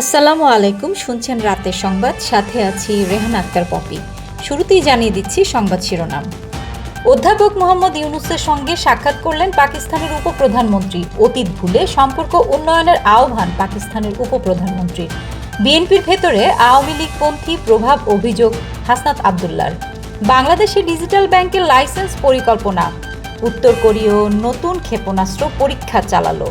আসসালামু আলাইকুম, শুনছেন রাতের সংবাদ, সাথে আছি রেহান আক্তার পপি। শুরুতেই জানিয়ে দিচ্ছি সংবাদ শিরোনাম। অধ্যাপক মোহাম্মদ ইউনুসের সঙ্গে সাক্ষাৎ করলেন পাকিস্তানের উপপ্রধানমন্ত্রী। অতীত ভুলে সম্পর্ক উন্নয়নের আহ্বান পাকিস্তানের উপপ্রধানমন্ত্রী। বিএনপির ভেতরে আওয়ামী লীগপন্থী প্রভাব অভিযোগ হাসনাত আবদুল্লার। বাংলাদেশে ডিজিটাল ব্যাংকের লাইসেন্স পরিকল্পনা। উত্তর কোরীয় নতুন ক্ষেপণাস্ত্র পরীক্ষা চালালো।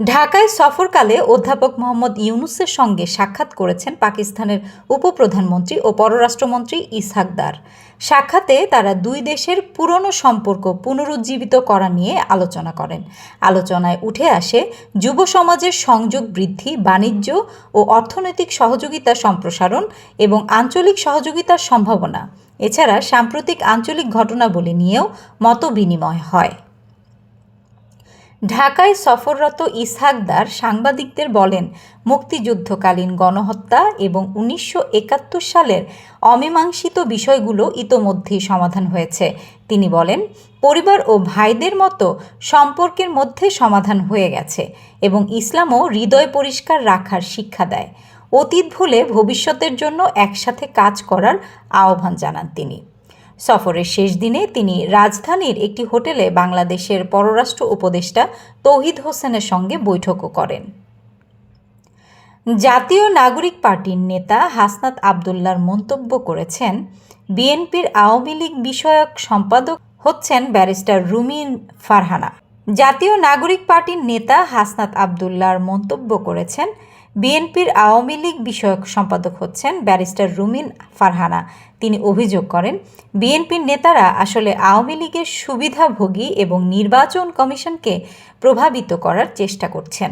ঢাকায় সফরকালে অধ্যাপক মোহাম্মদ ইউনুসের সঙ্গে সাক্ষাৎ করেছেন পাকিস্তানের উপপ্রধানমন্ত্রী ও পররাষ্ট্রমন্ত্রী ইসহাকদার সাক্ষাতে তারা দুই দেশের পুরনো সম্পর্ক পুনরুজ্জীবিত করা নিয়ে আলোচনা করেন। আলোচনায় উঠে আসে যুব সমাজের সংযোগ বৃদ্ধি, বাণিজ্য ও অর্থনৈতিক সহযোগিতা সম্প্রসারণ এবং আঞ্চলিক সহযোগিতার সম্ভাবনা। এছাড়া সাম্প্রতিক আঞ্চলিক ঘটনাবলী নিয়েও মতবিনিময় হয়। ঢাকায় সফররত ইসহাকদার সাংবাদিকদের বলেন, মুক্তিযুদ্ধকালীন গণহত্যা এবং উনিশশো একাত্তর সালের অমীমাংসিত বিষয়গুলো ইতোমধ্যেই সমাধান হয়েছে। তিনি বলেন, পরিবার ও ভাইদের মতো সম্পর্কের মধ্যে সমাধান হয়ে গেছে এবং ইসলামও হৃদয় পরিষ্কার রাখার শিক্ষা দেয়। অতীত ভুলে ভবিষ্যতের জন্য একসাথে কাজ করার আহ্বান জানান তিনি। সফরের শেষ দিনে তিনি রাজধানীর একটি হোটেলে বাংলাদেশের পররাষ্ট্র উপদেষ্টা তৌহিদ হোসেনের সঙ্গে বৈঠকও করেন। জাতীয় নাগরিক পার্টির নেতা হাসনাত আবদুল্লার মন্তব্য করেছেন, বিএনপির আওয়ামী লীগ বিষয়ক সম্পাদক হচ্ছেন ব্যারিস্টার রুমিন ফারহানা। জাতীয় নাগরিক পার্টির নেতা হাসনাত আবদুল্লার মন্তব্য করেছেন বিএনপির আওয়ামী লীগ বিষয়ক সম্পাদক হচ্ছেন ব্যারিস্টার রুমিন ফারহানা। তিনি অভিযোগ করেন, বিএনপির নেতারা আসলে আওয়ামী লীগের সুবিধাভোগী এবং নির্বাচন কমিশনকে প্রভাবিত করার চেষ্টা করছেন।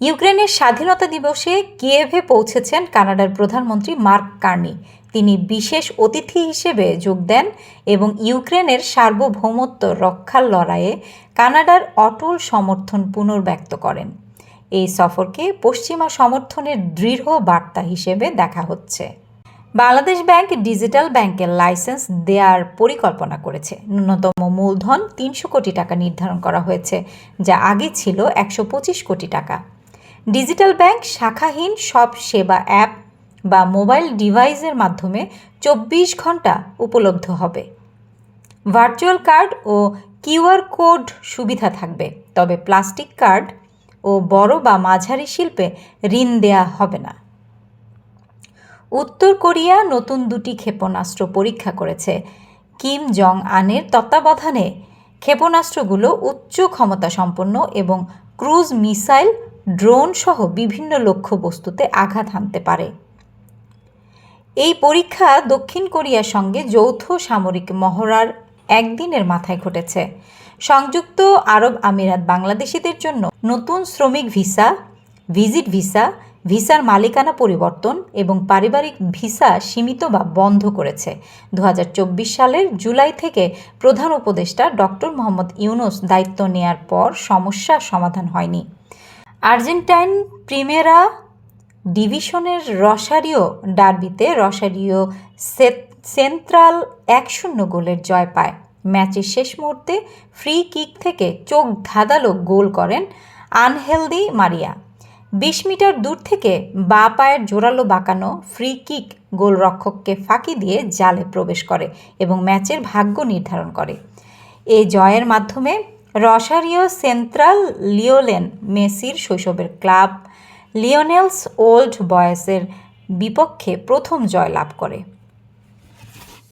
ইউক্রেনের স্বাধীনতা দিবসে কিয়েভে পৌঁছেছেন কানাডার প্রধানমন্ত্রী মার্ক কার্নি। তিনি বিশেষ অতিথি হিসেবে যোগ দেন এবং ইউক্রেনের সার্বভৌমত্ব রক্ষার লড়াইয়ে কানাডার অটল সমর্থন পুনর্ব্যক্ত করেন। এই সফরকে পশ্চিমা সমর্থনের দৃঢ় বার্তা হিসেবে দেখা হচ্ছে। বাংলাদেশ ব্যাংক ডিজিটাল ব্যাংকের লাইসেন্স দেওয়ার পরিকল্পনা করেছে। ন্যূনতম মূলধন তিনশো কোটি টাকা নির্ধারণ করা হয়েছে, যা আগে ছিল একশো পঁচিশ কোটি টাকা। ডিজিটাল ব্যাংক শাখাহীন সব সেবা অ্যাপ বা মোবাইল ডিভাইসের মাধ্যমে চব্বিশ ঘণ্টা উপলব্ধ হবে। ভার্চুয়াল কার্ড ও কিউআর কোড সুবিধা থাকবে, তবে প্লাস্টিক কার্ড ও বড় বা মাঝারি শিল্পে ঋণ দেয়া হবে না। উত্তর কোরিয়া নতুন দুটি ক্ষেপণাস্ত্র পরীক্ষা করেছে। কিম জং আনের তত্ত্বাবধানে ক্ষেপণাস্ত্রগুলো উচ্চ ক্ষমতা সম্পন্ন এবং ক্রুজ মিসাইল, ড্রোন সহ বিভিন্ন লক্ষ্যবস্তুতে আঘাত হানতে পারে। এই পরীক্ষা দক্ষিণ কোরিয়ার সঙ্গে যৌথ সামরিক মহড়ার একদিনের মাথায় ঘটেছে। সংযুক্ত আরব আমিরাত বাংলাদেশিদের জন্য নতুন শ্রমিক ভিসা, ভিজিট ভিসা, ভিসার মালিকানা পরিবর্তন এবং পারিবারিক ভিসা সীমিত বা বন্ধ করেছে। দু হাজার চব্বিশ সালের জুলাই থেকে প্রধান উপদেষ্টা ডক্টর মোহাম্মদ ইউনুস দায়িত্ব নেয়ার পর সমস্যার সমাধান হয়নি। আর্জেন্টাইন প্রিমেরা ডিভিশনের রসারিও ডার্বিতে রসারিও সেন্ট্রাল এক শূন্য গোলের জয় পায়। ম্যাচের শেষ মুহূর্তে ফ্রি কিক থেকে চোখ ধাঁধালো গোল করেন আনহেলদি মারিয়া। বিশ মিটার দূর থেকে বা পায়ের জোরালো বাঁকানো ফ্রি কিক গোলরক্ষককে ফাঁকি দিয়ে জালে প্রবেশ করে এবং ম্যাচের ভাগ্য নির্ধারণ করে। এই জয়ের মাধ্যমে রসারিও সেন্ট্রাল লিওলেন মেসির শৈশবের ক্লাব লিওনেলস ওল্ড বয়েসের বিপক্ষে প্রথম জয় লাভ করে।